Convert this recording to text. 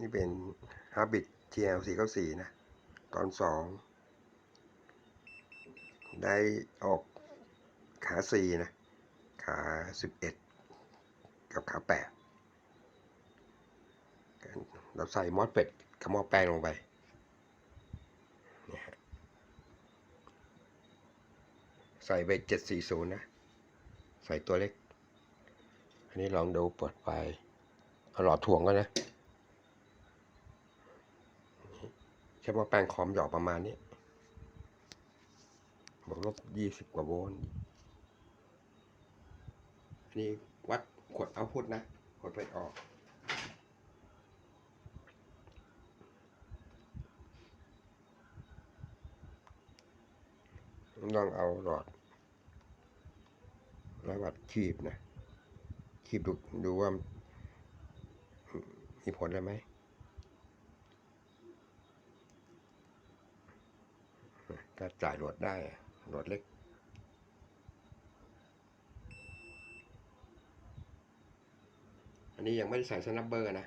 นี่เป็น h a b i t TL 494 นะ ตอนสองได้ออกขาสี่นะ ขาสิบเอ็ดกับขาแปดเราใส่มอสเป็ดกับมอแปลงลงไปใส่ไปเจ็ดสี่ศูนย์นะ ใส่ตัวเล็ก อันนี้ลองดูเปิดไฟเอาหลอดถ่วงก็นะใช้หมอแปลงคอมหยอกประมาณนี้บวกลบยี่สิบกว่าโวลต์อันนี้วัดขวดเอาพุทนะขวดไปออก ต้องเอาหลอดร้อยวัดคีบนะคีบดูดูว่ามีผลอะไรไหม ถ้าจ่ายโหลดได้โหลดเล็ก อันนี้ยังไม่ได้ใส่สนับเบอร์นะ